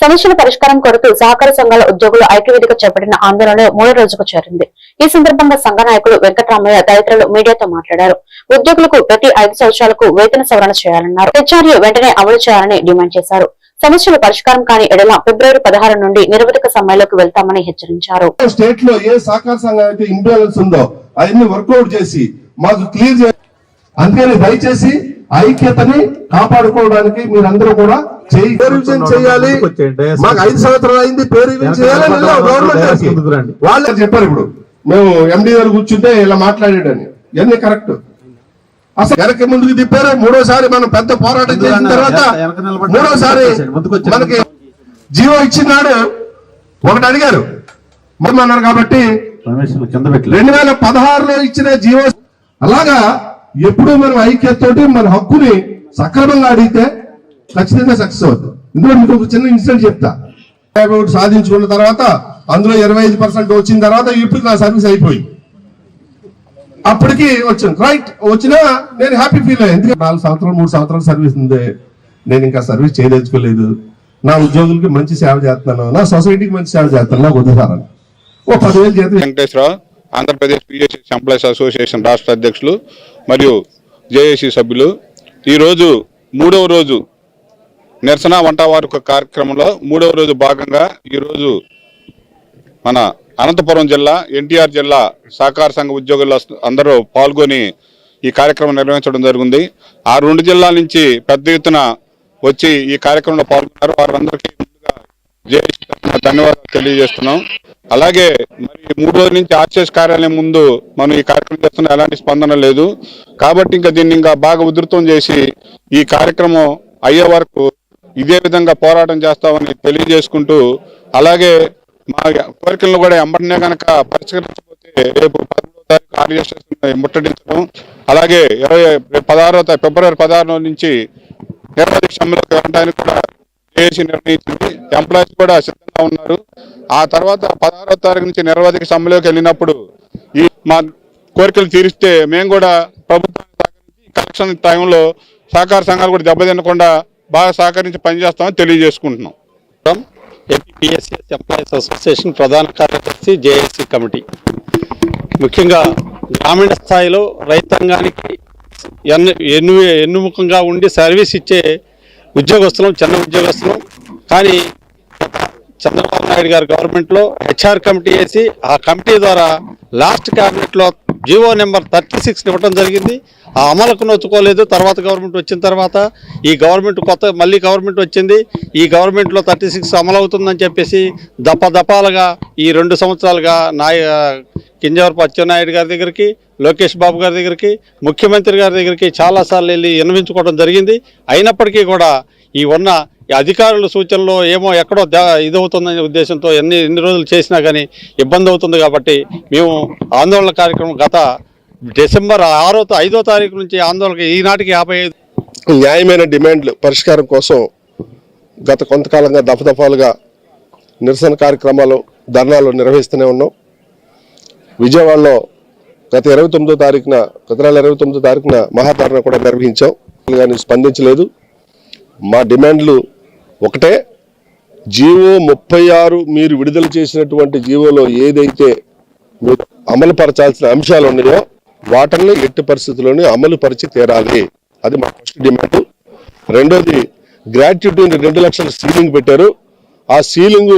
సమస్యల పరిష్కారం కొరకు సహకార సంఘాల ఉద్యోగులు ఐక్యవేదిక చేపట్టిన ఆందోళన మూడో రోజుకు చేరింది. ఈ సందర్భంగా సంఘ నాయకులు వెంకటరామయ్య తదితరులు మీడియాతో మాట్లాడారు. ఉద్యోగులకు ప్రతి ఐదు సంవత్సరాలకు వేతన సవరణ చేయాలన్నారు. హెచ్ఆర్ఏ వెంటనే అమలు చేయాలని డిమాండ్ చేశారు. సమస్యల పరిష్కారం కాని ఎడల ఫిబ్రవరి పదహారు నుండి నిరవధిక సమ్మెలోకి వెళ్తామని హెచ్చరించారు. స్టేట్లో ఏ సహకార సంఘం అయితే ఇంబ్యాలెన్స్ ఉందో అవన్నీ వర్కౌట్ చేసి మాకు క్లియర్ అందుకని దయచేసి ఐక్యతని కాపాడుకోవడానికి మీరందరూ కూడా చేయాలి. మాకు ఐదు సంవత్సరాలు అయింది పేరు రివిజన్ చేయాలని వెళ్ళాం గవర్నమెంట్ దగ్గరికి. వాళ్ళే చెప్పారు ఇప్పుడు. మేము ఎండి గారు కూర్చుంటే ఇలా మాట్లాడాడని ఇవన్నీ కరెక్ట్. అసలు వెనక్కి ముందుకు తిప్పారు మూడోసారి మనం పెద్ద పోరాటం చేసిన తర్వాత మూడోసారి మనకి జీవో ఇచ్చినాడు ఒకటి అడిగారు. అన్నారు కాబట్టి రెండు వేల పదహారులో ఇచ్చిన జీవో అలాగా ఎప్పుడు మనం ఐక్యతతోటి మన హక్కుని సక్రమంగా అడిగితే ఖచ్చితంగా సక్సెస్ అవుతుంది. ఇందులో మీకు ఒక చిన్న ఇన్సిడెంట్ చెప్తా. యాభై ఒకటి సాధించుకున్న తర్వాత అందులో ఇరవై ఐదు పర్సెంట్ వచ్చిన తర్వాత ఇప్పుడు నా సర్వీస్ అయిపోయింది అప్పటికి వచ్చాను. రైట్ వచ్చినా నేను హ్యాపీ ఫీల్ అయ్యాను. ఎందుకంటే నాలుగు సంవత్సరాలు మూడు సంవత్సరాలు సర్వీస్ ఉంది. నేను ఇంకా సర్వీస్ చేయదలుచుకోలేదు. నా ఉద్యోగులకి మంచి సేవ చేస్తున్నాను. నా సొసైటీకి మంచి సేవ చేస్తున్నా నాకు వదిలేసారని ఓ పదివేలు చేతి Venkateswararao Andhra Pradesh PSC employees association రాష్ట్ర అధ్యక్షులు మరియు జేఏసీ సభ్యులు. ఈరోజు మూడవ రోజు నిరసన వంట కార్యక్రమంలో మూడవ రోజు భాగంగా ఈరోజు మన అనంతపురం జిల్లా ఎన్టీఆర్ జిల్లా సహకార సంఘ ఉద్యోగులు అందరూ పాల్గొని ఈ కార్యక్రమం నిర్వహించడం జరిగింది. ఆ రెండు జిల్లాల నుంచి పెద్ద ఎత్తున వచ్చి ఈ కార్యక్రమంలో పాల్గొన్నారు. వారందరికీ ధన్యవాదాలు తెలియజేస్తున్నాం. అలాగే మరి మూడు రోజుల నుంచి ఆర్చేస్ కార్యాలయం ముందు మనం ఈ కార్యక్రమం చేస్తున్న ఎలాంటి స్పందన లేదు. కాబట్టి ఇంకా దీన్ని ఇంకా బాగా ఉధృతం చేసి ఈ కార్యక్రమం అయ్యే వరకు ఇదే విధంగా పోరాటం చేస్తామని తెలియజేసుకుంటూ అలాగే మా కోరికలను కూడా ఎంబటనే కనుక పరిష్కరించకపోతే రేపు పదమూడవ తారీఖు ఆర్ఎస్ఎస్ ముట్టడించడం అలాగే ఇరవై పదహారో ఫిబ్రవరి పదహారు నుంచి నిర్వహిక సమ్మెలోకి వెళ్ళడానికి కూడా చేసి నిర్ణయించింది. ఎంప్లాయీస్ కూడా సిద్ధంగా ఉన్నారు. ఆ తర్వాత పదహారో తారీఖు నుంచి నిరవధిక సమ్మెలోకి వెళ్ళినప్పుడు ఈ మా కోరికలు తీరిస్తే మేము కూడా ప్రభుత్వాన్ని సహకరించి కలెక్షన్ టైంలో సహకార సంఘాలు కూడా దెబ్బతినకుండా బాగా సహకరించి పనిచేస్తామని తెలియజేసుకుంటున్నాం. ఏపీఎస్ఎస్ ఎంప్లాయీస్ అసోసియేషన్ ప్రధాన కార్యదర్శి జేఏసీ కమిటీ ముఖ్యంగా గ్రామీణ స్థాయిలో రైతాంగానికి ఎన్ను ఎన్ను ఎన్నుముఖంగా ఉండి సర్వీస్ ఇచ్చే ఉద్యోగస్తులం చిన్న ఉద్యోగస్తులం. కానీ చంద్రబాబు నాయుడు గారి గవర్నమెంట్లో హెచ్ఆర్ కమిటీ వేసి ఆ కమిటీ ద్వారా లాస్ట్ క్యాబినెట్లో జీవో నెంబర్ థర్టీ సిక్స్ ఇవ్వడం జరిగింది. ఆ అమలుకు నొచ్చుకోలేదు. తర్వాత గవర్నమెంట్ వచ్చిన తర్వాత ఈ గవర్నమెంట్ కొత్త మళ్ళీ గవర్నమెంట్ వచ్చింది. ఈ గవర్నమెంట్లో థర్టీ సిక్స్ అమలు అవుతుందని చెప్పేసి దప దపాలుగా ఈ రెండు సంవత్సరాలుగా నాయ కింజవరపు అచ్చెన్నాయుడు గారి దగ్గరికి లోకేష్ బాబు గారి దగ్గరికి ముఖ్యమంత్రి గారి దగ్గరికి చాలాసార్లు వెళ్ళి విన్నవించుకోవడం జరిగింది. అయినప్పటికీ కూడా ఈ ఉన్న అధికారుల సూచనలో ఏమో ఎక్కడో ద- ఇదవుతుందనే ఉద్దేశంతో ఎన్ని ఎన్ని రోజులు చేసినా కానీ ఇబ్బంది అవుతుంది కాబట్టి మేము ఆందోళన కార్యక్రమం గత డిసెంబర్ ఆరో ఐదో తారీఖు నుంచి ఆందోళనకి ఈనాటికి యాభై ఐదు న్యాయమైన డిమాండ్లు పరిష్కారం కోసం గత కొంతకాలంగా దఫదఫాలుగా నిరసన కార్యక్రమాలు ధర్నాలు నిర్వహిస్తూనే ఉన్నాం. విజయవాడలో గత ఇరవై తొమ్మిదో తారీఖున గత నెల ఇరవై తొమ్మిదో తారీఖున మహాధరణ కూడా నిర్వహించాం. కానీ స్పందించలేదు. మా డిమాండ్లు ఒకటే జీవో ముప్పై ఆరు మీరు విడుదల చేసినటువంటి జీవోలో ఏదైతే మీరు అమలు పరచాల్సిన అంశాలు ఉన్నాయో వాటిని ఎట్టి పరిస్థితుల్లోనే అమలు పరిచి తీరాలి. అది మా ఫస్ట్ డిమాండ్ రెండోది గ్రాట్యుటీ రెండు లక్షల సీలింగ్ పెట్టారు. ఆ సీలింగ్